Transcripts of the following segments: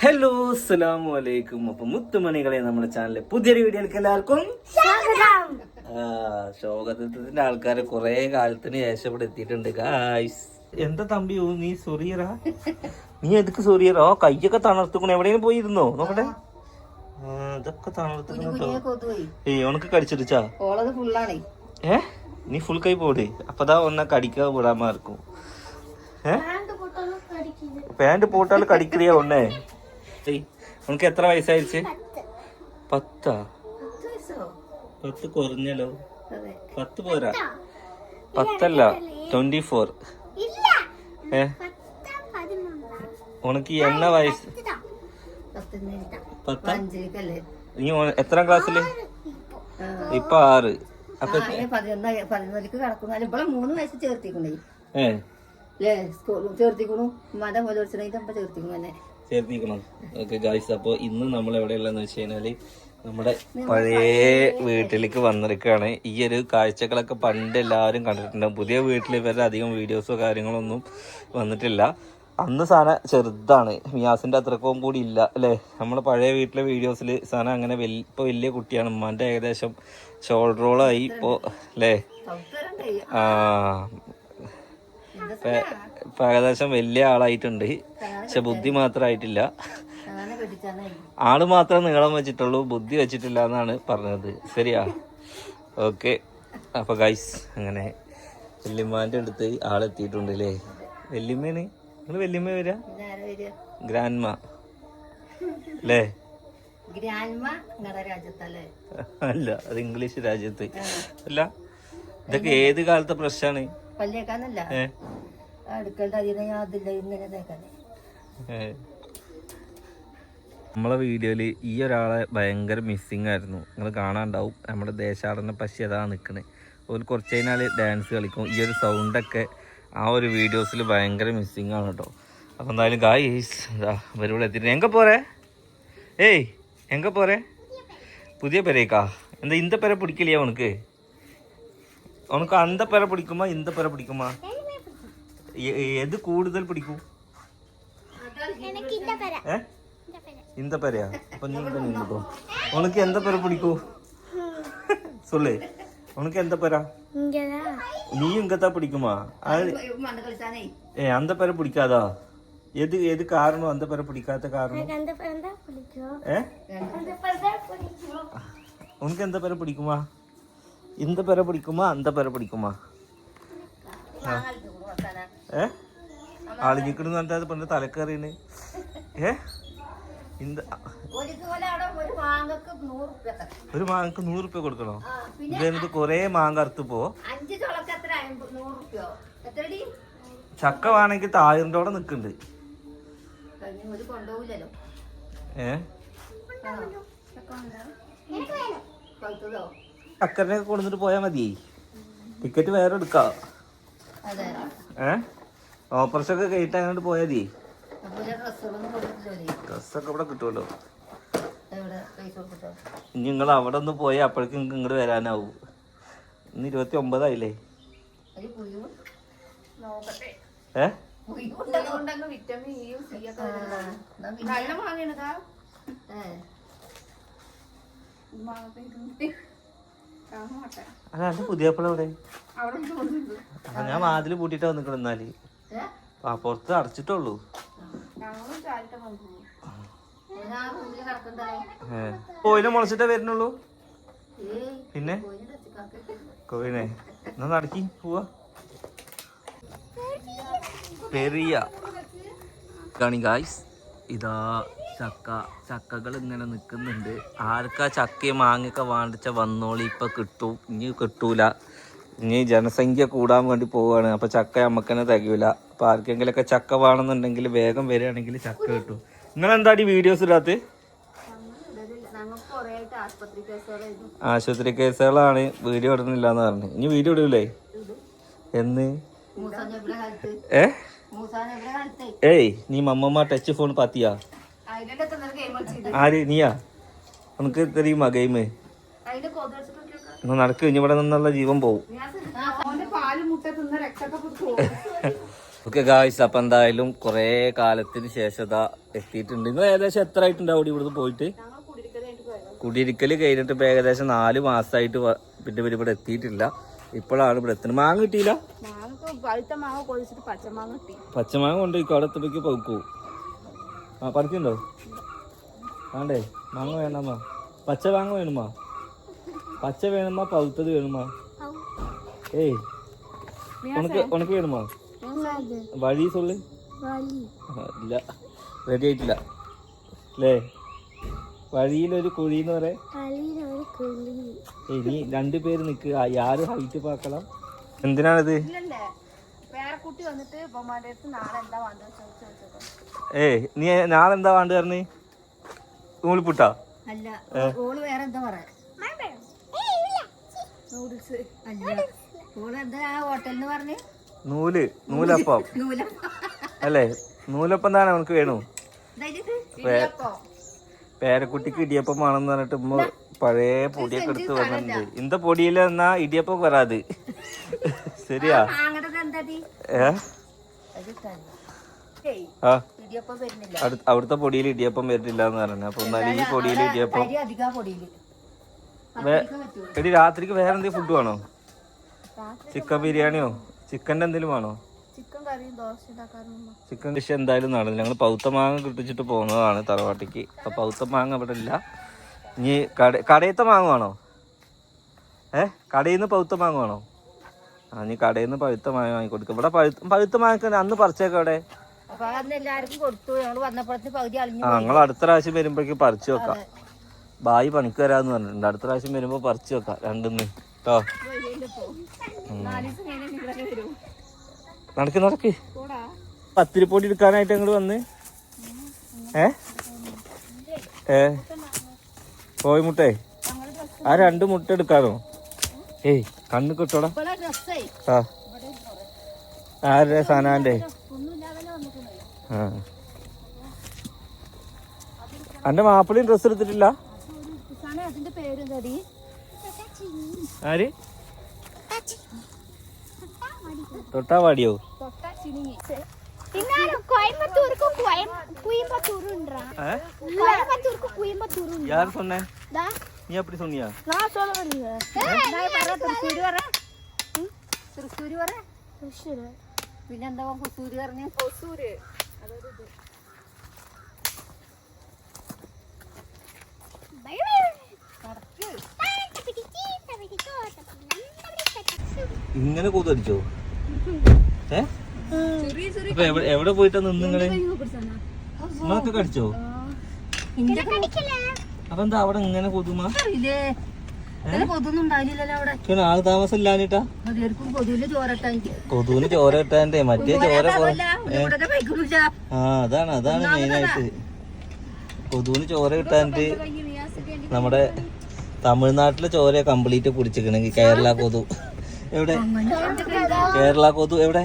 Hello അസ്സലാമു അലൈക്കും അപ്പൊ മുത്തുമണികളെ നമ്മുടെ ചാനലിലെ പുതിയൊരു വീഡിയോയിലേക്ക് എല്ലാവർക്കും ആ ശോകത്തിന്റെ ആൾക്കാരെ കുറെ കാലത്തിന് ശേഷം ഇവിടെ എത്തിയിട്ടുണ്ട് ഗായ്സ് എന്താ തമ്പി ഓ, നീ സൊറിയറാ നീ എതുക്ക് സൊറിയറാ ഓ കയ്യൊക്കെ തണർത്തുക്കണോ എവിടെയെങ്കിലും പോയിരുന്നോ നോക്കട്ടെ ആ, ഇതൊക്കെ തണർത്തുക്കണോ കേട്ടോ കൊതുപോയി ഏയ് ഉനക്ക് കടിച്ചിടിച്ചാ ഓളത് ഫുള്ളാണേ ഏ നീ ഫുൾ കൈ പോട് അപ്പതാ ഒന്ന കടിക്കാ വിടാമാ இருக்கும் ഏ പാന്റ് പോട്ടാൽ കടിക്കറിയാ ഒന്നേ ഉനക്ക് എത്ര വയസ്സായിരിച്ച് പത്താ? പത്ത് കുറഞ്ഞല്ലോ. പത്ത് പോരാ. പത്തല്ല ട്വന്റി ഫോർ ഏ? ഉണക്ക് എണ്ണ വയസ്സ് പത്ത? നീ എത്രാം ക്ലാസ്സിൽ? ഇപ്പൊ. ആറ്. അപ്പൊ പതിനൊന്നിലേക്ക് ഇവിടെ മൂന്ന് വയസ്സ് ചേർത്തിക്കണേ. ഏ? ചേർത്തിക്കുണു സ്കൂൾ ചേർത്തിക്കണു. മത ഇപ്പൊ ചേർത്തിക്കണു തന്നെ. ചേർത്തിക്കണം ഓക്കെ ഗായ്സ് അപ്പോൾ ഇന്ന് നമ്മൾ എവിടെയുള്ളതെന്ന് വെച്ച് കഴിഞ്ഞാൽ നമ്മുടെ പഴയ വീട്ടിലേക്ക് വന്നിരിക്കുകയാണ്. ഈ ഒരു കാഴ്ചകളൊക്കെ പണ്ട് എല്ലാവരും കണ്ടിട്ടുണ്ടാവും. പുതിയ വീട്ടിൽ ഇവരുടെ അധികം വീഡിയോസോ കാര്യങ്ങളൊന്നും വന്നിട്ടില്ല. അന്ന് സാന ചെറുതാണ്. മിയാസിന്റെ അത്രക്കവും കൂടി ഇല്ല അല്ലേ? നമ്മുടെ പഴയ വീട്ടിലെ വീഡിയോസിൽ സാന അങ്ങനെ വലിയ ഇപ്പൊ വലിയ കുട്ടിയാണ്. ഉമ്മാന്റെ ഏകദേശം ഷോൾഡറോളായി ഇപ്പോൾ അല്ലേ? ആ ഇപ്പൊ ഏകദേശം വലിയ ആളായിട്ടുണ്ട്. പക്ഷെ ബുദ്ധി മാത്രമായിട്ടില്ല ആൾ മാത്രം നീളം വെച്ചിട്ടുള്ളൂ ബുദ്ധി വെച്ചിട്ടില്ല എന്നാണ് പറഞ്ഞത്. ശരിയാ? ഓക്കെ. അപ്പൊ ഗൈസ് അങ്ങനെ വല്യമ്മാന്റെ അടുത്ത് ആളെത്തിയിട്ടുണ്ട് അല്ലേ നിങ്ങൾ വരിക പിന്നെ ആരാ വരിക? ഗ്രാൻഡ്മ. അല്ലേ അല്ല അത് ഇംഗ്ലീഷ് രാജ്യത്ത്. അല്ല ഇതൊക്കെ ഏത് കാലത്തെ പ്രശ്നമാണ് പല്ലേക്കാന്നല്ല അടുക്കളുടെ അതിനെ അതില്ല ഇങ്ങനെ തേക്കാനേ. നമ്മളെ വീഡിയോയിൽ ഈ ഒരാളെ ഭയങ്കര മിസ്സിങ് ആയിരുന്നു. നിങ്ങൾ കാണാണ്ടാവും. നമ്മുടെ ദേശാടന പശി അതാ നിൽക്കണേ ഒരു കുറച്ച് കഴിഞ്ഞാൽ ഡാൻസ് കളിക്കും. ഈ ഒരു സൗണ്ടൊക്കെ ആ ഒരു വീഡിയോസിൽ ഭയങ്കര മിസ്സിങ് ആണ് കേട്ടോ അപ്പോൾ എന്തായാലും ഗായ്സ് അവരിവിടെ എത്തിയിട്ട് എങ്ക പോരെ? ഏയ് എങ്ക പോരെ? പുതിയ പെരേക്കാ? എന്താ ഇന്ത പെര പിടിക്കലേ ഉനക്ക് ഉനക്ക് അന്ത പെര പിടിക്കുമോ? ഇന്ത പെര പിടിക്കുമോ? ഏത് കൂടുതൽ പിടിക്കും? இந்த பேரையா கொஞ்சம் நின்றுக்கும் உனக்கு எந்த பேரை பிடிக்கும் சொல்லு உனக்கு எந்த பேரா நீ இங்க தான் பிடிக்குமா ஏ அந்த பேரை பிடிக்காதா எது எது காரணம் அந்த பேரை பிடிக்காத காரணம் உனக்கு எந்த பேரை பிடிக்குமா இந்த பேரை பிடிக்குமா அந்த பேரை பிடிக்குமா ஆ ஏ ആളിഞ്ഞിക്കണെന്ന് പറഞ്ഞാൽ അത് പെണ്ണ് തലക്കറിയാണ്. ഏ? ഇന്ത ഒരു മാങ്ങക്ക് നൂറ് റുപ്യ കൊടുക്കണോ? ഇതെന്നിട്ട് കൊറേ മാങ്ങ അറുത്ത് പോ. അഞ്ച് ചുളക്ക് എത്ര? അമ്പത് നൂറ് റുപ്യോ എത്രടി? ചക്ക വേണമെങ്കിൽ തായറിന്റെ അവിടെ കൊണ്ടുപോകില്ലല്ലോ ഏ? ചക്കറിനെ കൊണ്ടുവന്നിട്ട് പോയാ മതി ടിക്കറ്റ് വേറെ എടുക്കാം. ഏ? ഓപ്പറേഷൻ ഒക്കെ കഴിഞ്ഞിട്ട് അങ്ങോട്ട് പോയാൽ മതി ഡ്രസ്സൊക്കെ ഇവിടെ കിട്ടുമല്ലോ എവിടെ പൈസ കൊടുത്തിട്ടോ ഇനി നിങ്ങൾ അവിടെ ഒന്ന് പോയി അപ്പോഴേക്കും നിങ്ങൾക്ക് ഇങ്ങോട്ട് വരാനാവും. ഇന്ന് ഇരുപത്തി ഒമ്പതായില്ലേ ഏ? മാങ്ങയാണിതാ അല്ല പുതിയ ഞാൻ വാതിൽ പൂട്ടിട്ടാ വന്നിക്കണം എന്നാൽ. ആ പുറത്ത് അടച്ചിട്ടുള്ളൂ. കോയിനെ മുളച്ചിട്ടേ വരുന്നുള്ളൂ. പിന്നെ? കോയിനെ. എന്നാ നടക്കി പോവാ. പെരിയ. കാണി ഗായ്സ് ഇതാ ചക്ക. ചക്കകൾ ഇങ്ങനെ നിൽക്കുന്നുണ്ട്. ആർക്കാ ചക്കയും മാങ്ങയൊക്കെ വാണ്ടിച്ച വന്നോളി ഇപ്പൊ കിട്ടും. ഇനി കിട്ടൂല. ഇനി ജനസംഖ്യ കൂടാൻ വേണ്ടി പോവാണ്. അപ്പൊ ചക്ക നമ്മക്കന്നെ തികയില്ല അപ്പൊ ആർക്കെങ്കിലൊക്കെ ചക്ക വേണമെന്നുണ്ടെങ്കിൽ വേഗം വരികയാണെങ്കിൽ ചക്ക കിട്ടും. നിങ്ങൾ എന്താടി വീഡിയോസ് ഇടാത്ത? നമുക്ക് ആശുപത്രി കേസുകളാണ്. വീഡിയോ ഇടുന്നില്ല എന്ന് പറഞ്ഞു. ഇനി വീഡിയോ ഇടൂലേ? എന്ന്? ഏ? ഏയ് നീ മമ്മമ്മ ടച്ച് ഫോൺ പാത്തിയാ? ആര്? നീയാ? നമുക്ക് തെരയുമാ ഗെയിം എന്നാ നടക്ക് ഇവിടെ നിന്നുള്ള ജീവൻ പോവും. ഓക്കെ ഗായ്സ് അപ്പം എന്തായാലും കുറേ കാലത്തിന് ശേഷം എത്തിയിട്ടുണ്ട്. നിങ്ങൾ ഏകദേശം എത്ര ആയിട്ടുണ്ടാവും ഇവിടുന്ന് പോയിട്ട്? കുടിയിരിക്കൽ കഴിഞ്ഞിട്ട് ഇപ്പം ഏകദേശം നാല് മാസമായിട്ട് പിന്നെ പിന്നെ ഇവിടെ എത്തിയിട്ടില്ല. ഇപ്പോഴാണ് ഇവിടെ എത്തുന്നത്. മാങ്ങ കിട്ടിയില്ല? പച്ചമാങ്ങ കൊണ്ട് അവിടെ എത്തുമ്പോഴേക്ക് പൗക്കൂ ആ പറിക്കുണ്ടോ വേണ്ടേ? മാങ്ങ വേണമ്മ പച്ച മാങ്ങ വേണമാ പച്ച വേണമാ? പഴുത്തത് വേണമാ? ഏയ് ഉണക്ക് ഉണക്ക് വേണമാ? വഴി സൊള്ളു. ഇല്ല റെഡി ആയിട്ടില്ല. അല്ലേ വഴിയിലൊരു കുഴി എന്ന് പറയാ ഇനി രണ്ടു പേര് നിക്ക്. ആ, ആര് ഹൈറ്റ് പാക്കണം? എന്തിനാണിത്? ഏ നീ വന്നിട്ട് ഇപ്പമാരുടെ നാളെ എന്താ വേണ്ടത് പറഞ്ഞു? നൂലിപ്പുട്ടാ ഓൾ വേറെ എന്താ പറയാ നൂഡിൽസ് അല്ല ഓൾ എന്താ ആ ഹോട്ടലിന് പറഞ്ഞ് നൂൽ നൂലപ്പം. നൂല അല്ലേ? നൂലപ്പം എന്താണ് നമുക്ക് വേണു. പേരക്കുട്ടിക്ക് ഇടിയപ്പം വേണമെന്ന് പറഞ്ഞിട്ട് ഉമ്മ പഴയ പൊടിയൊക്കെ എടുത്ത് വന്നിട്ടുണ്ട്. ഇന്ത പൊടിയില എന്നാ ഇടിയപ്പം വരാത്. ശരിയാ? ആ അവിടുത്തെ പൊടിയിൽ ഇടിയപ്പം വരുന്നില്ല എന്ന് പറഞ്ഞു. അപ്പൊ എന്നാലും ഈ പൊടിയിൽ ഇടിയപ്പം അരി അധികാ പൊടിയിൽ വേ- എടി രാത്രിക്ക് വേറെ എന്തെങ്കിലും ഫുഡ് വേണോ ചിക്കൻ ബിരിയാണിയോ? ചിക്കന്റെ എന്തെങ്കിലും വേണോ? ചിക്കൻ ഡിഷ് എന്തായാലും നടന്നില്ല. ഞങ്ങൾ പൗത്ത മാങ്ങ കിട്ടിച്ചിട്ട് പോകുന്നതാണ് തറവാട്ടിക്ക്. അപ്പൊ പൗത്ത മാങ്ങ ഇവിടെ ഇല്ല. ഇനി കട കടയത്തെ മാങ്ങ വേണോ? ഏ? കടയിൽ നിന്ന് പൗത്ത മാങ്ങ വേണോ? ആ നീ കടയിൽ നിന്ന് പഴുത്ത മാങ്ങ വാങ്ങിക്കൊടുക്കും. ഇവിടെ പഴുത്ത പഴുത്ത മാങ്ങ അന്ന് പറിച്ചേക്കും അവിടെ. ആ ഞങ്ങൾ അടുത്ത പ്രാവശ്യം വരുമ്പോഴേക്ക് പറിച്ചു വെക്കാം. ബായി പണിക്ക് വരാന്ന് പറഞ്ഞിട്ടുണ്ട്. അടുത്ത പ്രാവശ്യം വരുമ്പോ പറിച്ചു വെക്കാം. രണ്ടിന്ന്. കേട്ടോ നടക്ക് നടക്ക്. പത്തിരിപ്പൊടി എടുക്കാനായിട്ട് ഞങ്ങൾ വന്ന്. ഏ? ഏ? കോഴിമുട്ടേ ആ രണ്ട് മുട്ട എടുക്കാനോ? ഏയ് കണ്ണ് കിട്ടോടാ. ആ. ആരുടെ സാനാന്റെ. ആ. എന്റെ മാപ്പിളയും ഡ്രസ്സ് എടുത്തിട്ടില്ല സാധനം അതിന്റെ പേര് എന്താടി ആര് തൊട്ടാവാടിയോ തൊട്ട ചിണുങ്ങി கோயம்புத்தூருக்கு குயம்புத்தூர் உண்டா ഏ கோயம்புத்தூருக்கு குயம்புத்தூர் யார் சொன்ன நீ அப்படி சொன்னியா நான் சொல்லுவேன் തൃശ്ശൂര് പറ തൃശ്ശൂര് പറ പിന്നെന്താ കൊസൂര് പറഞ്ഞ കൊസൂര് ഇങ്ങനെ കൂതടിച്ചോ? ഏ? അപ്പൊ എവിടെ പോയിട്ടാ നിന്ന് നിങ്ങൾ? നിങ്ങളൊക്കെ കടിച്ചോ? അപ്പൊ എന്താ അവിടെ ഇങ്ങനെ കൊതുമാ? ആൾ താമസം ഇല്ലാഞ്ഞിട്ടാ എനിക്ക്. കൊതുവിന് ചോര ഇട്ടാന്റെ മറ്റേ ചോര ആ അതാണ് അതാണ് മെയിനായിട്ട് കൊതുവിന് ചോര ഇട്ടാന്റെ നമ്മുടെ തമിഴ്നാട്ടിലെ ചോര കംപ്ലീറ്റ് കുടിച്ചിക്കണെങ്കിൽ കേരള കൊതു. എവിടെ? കേരള കൊതു എവിടെ?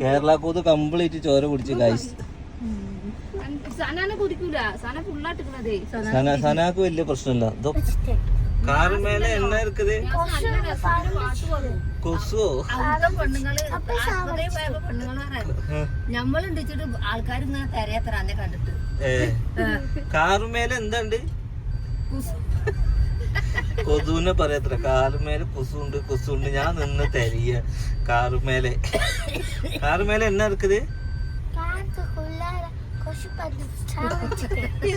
കേരള കൊതു കംപ്ലീറ്റ് ചോര കുടിച്ച് ഗൈസ് സനാക്ക് വലിയ പ്രശ്നമില്ല. കാറ് മേലെ എണ്ണ ഇരിക്കുത് കൊസുവോ? ഞമ്മളുണ്ടിച്ചിട്ട് ആൾക്കാർ കാറുമേലെ എന്താണ്ട് കൊതുവിനെ പറയത്ര കാറുമേലെ കൊസുണ്ട് കൊസുണ്ട്. ഞാൻ നിന്ന് തരിക കാറുമേലെ കാറുമേലെ എന്നാ ഇരിക്കുത്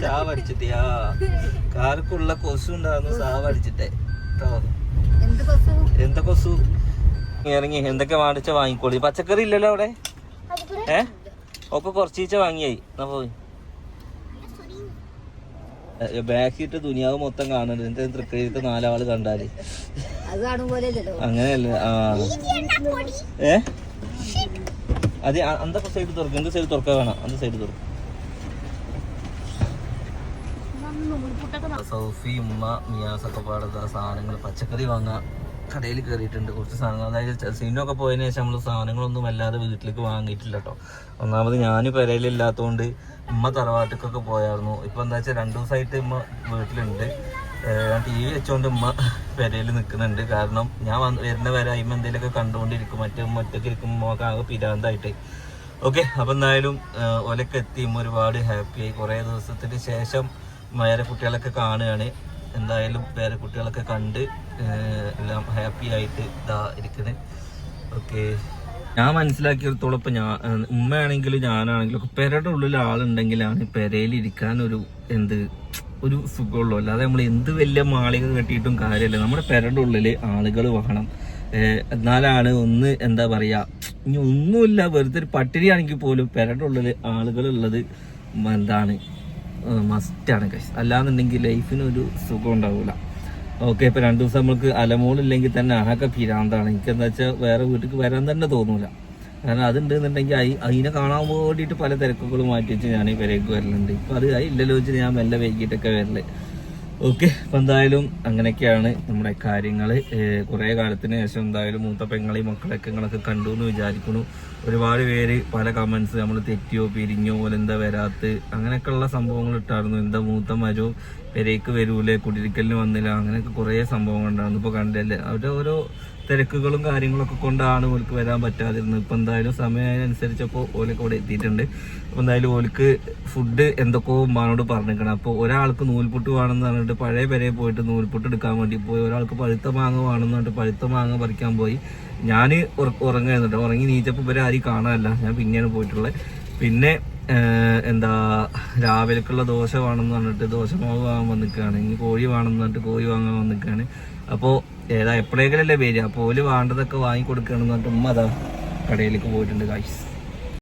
സാവടിച്ചിട്ടിയാ കാർക്കുള്ള കൊസു ഉണ്ടാകുന്നു സാവടിച്ചിട്ടേ എന്ത് കൊസു? ഇറങ്ങി എന്തൊക്കെ വാങ്ങിച്ച വാങ്ങിക്കോളി? പച്ചക്കറി ഇല്ലല്ലോ അവിടെ? ഏ? ഒക്കെ കുറച്ചീച്ച വാങ്ങിയായി. എന്നാ പോയി. ബാക്കിട്ട് ദുനിയാവ് മൊത്തം കാണുന്നുണ്ട്. എന്റെ തൃക്കഴിത്തെ നാലാൾ കണ്ടാൽ. അങ്ങനെയല്ല? ആ. ഏ? അത് അന്തൊക്കെ സൈഡ് തുറക്കും. എന്ത് സൈഡ് തുറക്കാൻ വേണം അന്ത സൈഡ് തുറക്കും. സൗഫി ഉമ്മ മിയാസൊക്കെ പാടുന്ന സാധനങ്ങൾ പച്ചക്കറി വാങ്ങാൻ കടയിൽ കയറിയിട്ടുണ്ട് കുറച്ച് സാധനങ്ങൾ. അതായത് സീനൊക്കെ പോയതിനു ശേഷം നമ്മൾ സാധനങ്ങളൊന്നും അല്ലാതെ വീട്ടിലേക്ക് വാങ്ങിയിട്ടില്ല കേട്ടോ ഒന്നാമത് ഞാൻ പെരയിലില്ലാത്തതുകൊണ്ട് ഉമ്മ തറവാട്ടിക്കൊക്കെ പോയായിരുന്നു. ഇപ്പം എന്താ വെച്ചാൽ രണ്ടു ദിവസമായിട്ട് ഉമ്മ വീട്ടിലുണ്ട്. ഞാൻ ടി വി വെച്ചുകൊണ്ട് ഉമ്മ പെരയിൽ നിൽക്കുന്നുണ്ട് കാരണം ഞാൻ വന്ന് വരുന്ന വരെ അയിമ എന്തെങ്കിലുമൊക്കെ കണ്ടുകൊണ്ടിരിക്കും. മറ്റേ ഉമ്മ ഒറ്റയ്ക്ക് ഇരിക്കുമ്പോൾ ആകെ പിരാന്തായിട്ട്. ഓക്കെ അപ്പം എന്തായാലും ഒലക്കെ എത്തി. ഉമ്മ ഒരുപാട് ഹാപ്പിയായി കുറേ ദിവസത്തിന് ശേഷം വേറെ കുട്ടികളൊക്കെ കാണുകയാണ്. എന്തായാലും വേറെ കുട്ടികളൊക്കെ കണ്ട് എല്ലാം ഹാപ്പി ആയിട്ട് ഇതാ ഇരിക്കുന്നത് ഓക്കെ. ഞാൻ മനസ്സിലാക്കിയിടത്തോളം ഇപ്പം ഞാൻ ഉമ്മയാണെങ്കിലും ഞാനാണെങ്കിലും ഒക്കെ പെരയുടെ ഉള്ളിൽ ആളുണ്ടെങ്കിലാണ് പെരയിൽ ഇരിക്കാൻ ഒരു എന്ത് ഒരു സുഖമുള്ളൂ. അല്ലാതെ നമ്മൾ എന്ത് വലിയ മാളിക കെട്ടിയിട്ടും കാര്യമില്ല. നമ്മുടെ പെരയുടെ ഉള്ളിൽ ആളുകൾ വേണം. എന്നാലാണ് ഒന്ന് എന്താ പറയുക ഇനി ഒന്നുമില്ല. വെറുതെ ഒരു പട്ടിണിയാണെങ്കിൽ പോലും പെരയുടെ ഉള്ളിൽ ആളുകൾ ഉള്ളത് എന്താണ് മസ്റ്റാണ് കഴിച്ചത് അല്ലാന്നുണ്ടെങ്കിൽ ലൈഫിനൊരു സുഖം ഉണ്ടാവില്ല ഓക്കെ ഇപ്പൊ രണ്ടു ദിവസം നമ്മൾക്ക് അലമോളില്ലെങ്കിൽ തന്നെ ആകെ പിരാന്താണ് എനിക്ക് എന്താ വെച്ചാൽ വേറെ വീട്ടിൽ വരാൻ തന്നെ തോന്നൂല. കാരണം അതുണ്ടെന്നുണ്ടെങ്കിൽ അയി അതിനെ കാണാൻ വേണ്ടിയിട്ട് പല തിരക്കുകളും മാറ്റി വെച്ച് ഞാൻ ഈ വരേക്ക് വരലുണ്ട്. ഇപ്പൊ അത് ഇല്ലല്ലോ വെച്ച് ഞാൻ മെല്ലെ വൈകിട്ടൊക്കെ വരൽ. ഓക്കെ അപ്പം എന്തായാലും അങ്ങനെയൊക്കെയാണ് നമ്മുടെ കാര്യങ്ങൾ കുറേ കാലത്തിന് ശേഷം എന്തായാലും മൂത്ത പെങ്ങളെയും മക്കളൊക്കെ നിങ്ങളൊക്കെ കണ്ടു എന്ന് വിചാരിക്കുന്നു. ഒരുപാട് പേര് പല കമൻസ് നമ്മൾ തെറ്റിയോ പിരിഞ്ഞോ പോലെ എന്താ വരാത്ത് അങ്ങനെയൊക്കെയുള്ള സംഭവങ്ങൾ ഇട്ടായിരുന്നു. എന്താ മൂത്ത മരോ പെരേക്ക് വരൂലേ കുടിരിക്കലിന് വന്നില്ല അങ്ങനെയൊക്കെ കുറേ സംഭവങ്ങൾ ഉണ്ടായിരുന്നു. ഇപ്പോൾ കണ്ടല്ലേ? അവരുടെ ഓരോ തിരക്കുകളും കാര്യങ്ങളൊക്കെ കൊണ്ടാണ് ഓൽക്ക് വരാൻ പറ്റാതിരുന്നത്. ഇപ്പം എന്തായാലും സമയമനുസരിച്ചപ്പോൾ ഓലൊക്കെ ഇവിടെ എത്തിയിട്ടുണ്ട്. അപ്പം എന്തായാലും ഓൾക്ക് ഫുഡ് എന്തൊക്കെയോ ഉമ്മാനോട് പറഞ്ഞിരിക്കണം. അപ്പോൾ ഒരാൾക്ക് നൂൽപുട്ട് വേണമെന്ന് പറഞ്ഞിട്ട് പഴയ പെരയിൽ പോയിട്ട് നൂൽപുട്ട് എടുക്കാൻ വേണ്ടി പോയി. ഒരാൾക്ക് പഴുത്ത മാങ്ങ വേണമെന്ന് പറഞ്ഞിട്ട് പഴുത്ത മാങ്ങ പറിക്കാൻ പോയി. ഞാൻ ഉറങ്ങുന്നുണ്ട് ഉറങ്ങി നീച്ചപ്പോൾ ഇവരെ ആരും കാണാനല്ല. ഞാൻ പിന്നെയാണ് പോയിട്ടുള്ളത്. പിന്നെ എന്താ രാവിലേക്കുള്ള ദോശ വേണമെന്ന് പറഞ്ഞിട്ട് ദോശമാവ് വാങ്ങാൻ വന്നിക്കാണ് ഇനി കോഴി വേണമെന്ന് പറഞ്ഞിട്ട് കോഴി വാങ്ങാൻ വന്നിക്കാണ് അപ്പോൾ ഏതാ എപ്പോഴേക്കല്ലേ വരിക? അപ്പോൾ ഓൽ വേണ്ടതൊക്കെ വാങ്ങി കൊടുക്കുകയാണെന്ന് പറഞ്ഞിട്ട് ഉമ്മ അതാ കടയിലേക്ക് പോയിട്ടുണ്ട് കായ്സ്